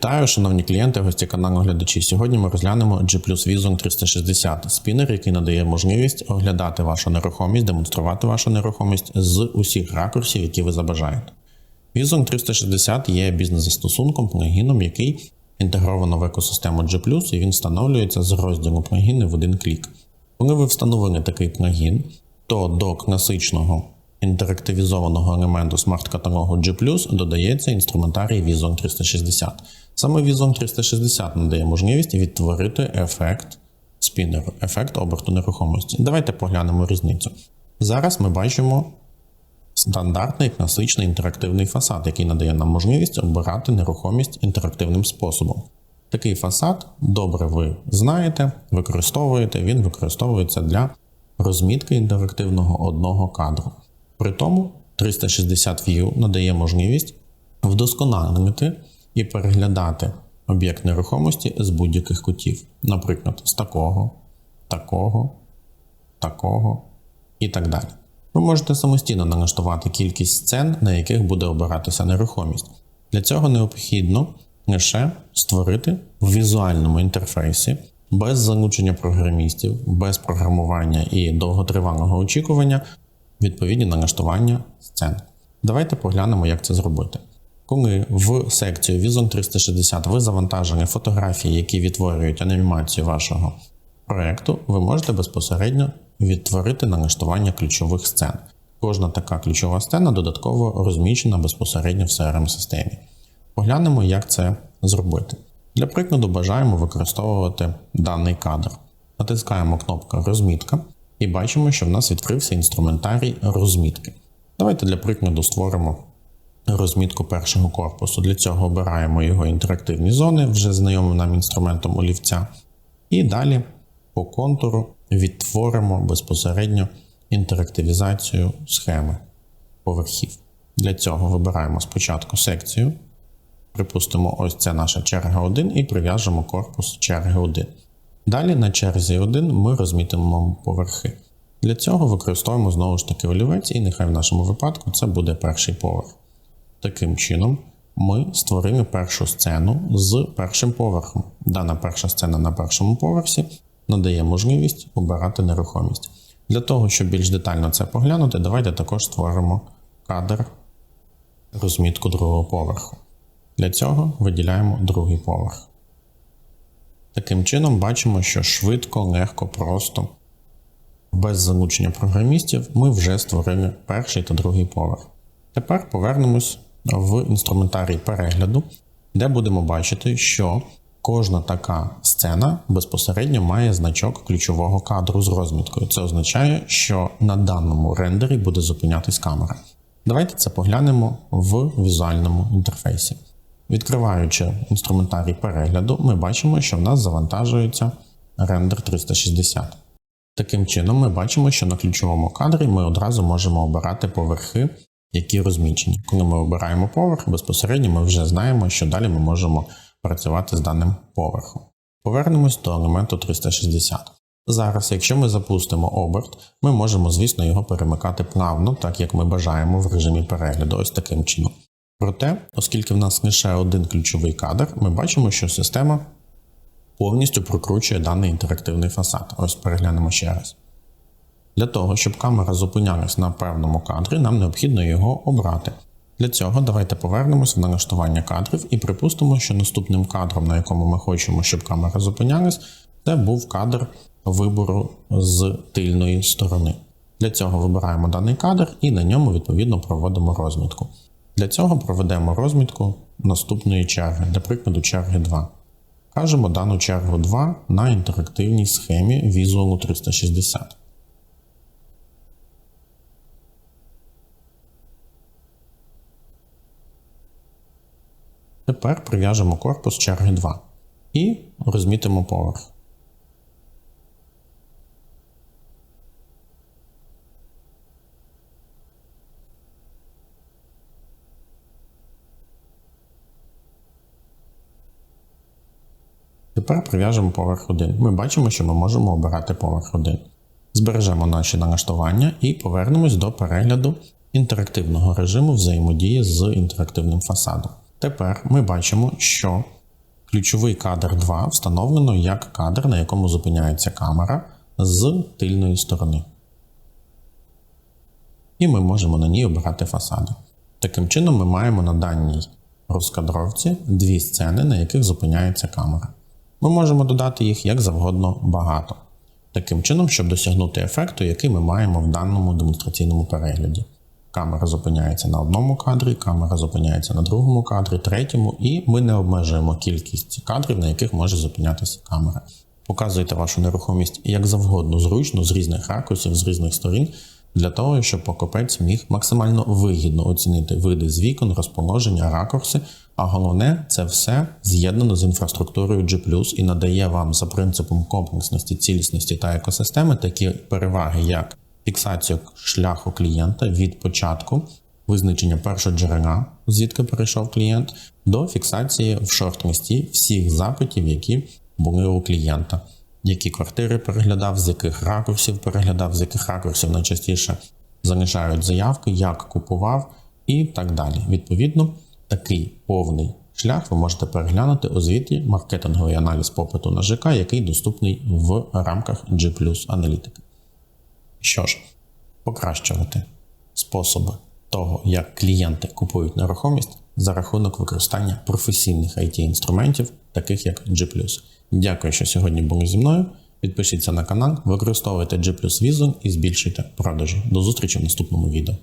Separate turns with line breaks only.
Вітаю, шановні клієнти, гості каналу глядачі. Сьогодні ми розглянемо G Vision 360 спінер, який надає можливість оглядати вашу нерухомість, демонструвати вашу нерухомість з усіх ракурсів, які ви забажаєте. Vision 360 є бізнес-застосунком, плагіном, який інтегровано в екосистему G+, і він встановлюється з розділу плагіни в один клік. Коли ви встановили такий плагін, то до класичного інтерактивізованого елементу смарт-каталогу G+, додається інструментарій Vision 360. Саме Vision 360 надає можливість відтворити ефект спінеру, ефект оберту нерухомості. Давайте поглянемо різницю. Зараз ми бачимо стандартний класичний інтерактивний фасад, який надає нам можливість обирати нерухомість інтерактивним способом. Такий фасад добре ви знаєте, використовуєте, він використовується для розмітки інтерактивного одного кадру. При тому 360 View надає можливість вдосконалити і переглядати об'єкт нерухомості з будь-яких кутів, наприклад, з такого, такого, такого і так далі. Ви можете самостійно налаштувати кількість сцен, на яких буде обиратися нерухомість. Для цього необхідно лише створити в візуальному інтерфейсі без залучення програмістів, без програмування і довготривалого очікування відповідні налаштування сцен. Давайте поглянемо, як це зробити. Коли в секцію Vision 360 ви завантажені фотографії, які відтворюють анімацію вашого проєкту, ви можете безпосередньо відтворити налаштування ключових сцен. Кожна така ключова сцена додатково розміщена безпосередньо в crm системі Поглянемо, як це зробити. Для прикладу бажаємо використовувати даний кадр. Натискаємо кнопку Розмітка і бачимо, що в нас відкрився інструментарій розмітки. Давайте для прикладу створимо розмітку першого корпусу. Для цього обираємо його інтерактивні зони, вже знайомим нам інструментом олівця. І далі по контуру відтворимо безпосередньо інтерактивізацію схеми поверхів. Для цього вибираємо спочатку секцію. Припустимо, ось це наша черга 1 і прив'яжемо корпус черги 1. Далі на черзі 1 ми розмітимо поверхи. Для цього використовуємо знову ж таки олівець, і нехай в нашому випадку це буде перший поверх. Таким чином, ми створили першу сцену з першим поверхом. Дана перша сцена на першому поверсі надає можливість обирати нерухомість. Для того, щоб більш детально це поглянути, давайте також створимо кадр розмітку другого поверху. Для цього виділяємо другий поверх. Таким чином, бачимо, що швидко, легко, просто, без залучення програмістів, ми вже створили перший та другий поверх. Тепер повернемось в інструментарій перегляду, де будемо бачити, що кожна така сцена безпосередньо має значок ключового кадру з розміткою. Це означає, що на даному рендері буде зупинятись камера. Давайте це поглянемо в візуальному інтерфейсі. Відкриваючи інструментарій перегляду, ми бачимо, що в нас завантажується рендер 360. Таким чином, ми бачимо, що на ключовому кадрі ми одразу можемо обирати поверхи, які розмічені. Коли ми обираємо поверх, безпосередньо ми вже знаємо, що далі ми можемо працювати з даним поверхом. Повернемось до елементу 360. Зараз, якщо ми запустимо оберт, ми можемо, звісно, його перемикати плавно, так як ми бажаємо в режимі перегляду, ось таким чином. Проте, оскільки в нас лише один ключовий кадр, ми бачимо, що система повністю прокручує даний інтерактивний фасад. Ось переглянемо ще раз. Для того, щоб камера зупинялась на певному кадрі, нам необхідно його обрати. Для цього давайте повернемося в налаштування кадрів і припустимо, що наступним кадром, на якому ми хочемо, щоб камера зупинялась, це був кадр вибору з тильної сторони. Для цього вибираємо даний кадр і на ньому відповідно проводимо розмітку. Для цього проведемо розмітку наступної черги, для прикладу черги 2. Кажемо дану чергу 2 на інтерактивній схемі Visual 360. Тепер прив'яжемо корпус черги 2 і розмітимо поверх. Тепер прив'яжемо поверх 1. Ми бачимо, що ми можемо обирати поверх 1. Збережемо наші налаштування і повернемось до перегляду інтерактивного режиму взаємодії з інтерактивним фасадом. Тепер ми бачимо, що Ключовий кадр 2 встановлено як кадр, на якому зупиняється камера з тильної сторони. І ми можемо на ній обирати фасади. Таким чином, ми маємо на даній розкадровці дві сцени, на яких зупиняється камера. Ми можемо додати їх як завгодно багато. Таким чином, щоб досягнути ефекту, який ми маємо в даному демонстраційному перегляді. Камера зупиняється на одному кадрі, камера зупиняється на другому кадрі, третьому, і ми не обмежуємо кількість кадрів, на яких може зупинятися камера. Показуйте вашу нерухомість як завгодно зручно, з різних ракурсів, з різних сторін, для того, щоб покупець міг максимально вигідно оцінити види з вікон, розположення, ракурси. А головне, це все з'єднано з інфраструктурою G+, і надає вам за принципом комплексності, цілісності та екосистеми такі переваги, як фіксацію шляху клієнта від початку, визначення першого джерела, звідки перейшов клієнт, до фіксації в шорт-листі всіх запитів, які були у клієнта. Які квартири переглядав, з яких ракурсів переглядав, з яких ракурсів найчастіше залишають заявки, як купував і так далі. Відповідно, такий повний шлях ви можете переглянути у звіті маркетинговий аналіз попиту на ЖК, який доступний в рамках G аналітики. Що ж, покращувати способи того, як клієнти купують нерухомість за рахунок використання професійних IT-інструментів, таких як G+. Дякую, що сьогодні були зі мною. Підпишіться на канал, використовуйте G візу і збільшуйте продажі. До зустрічі в наступному відео.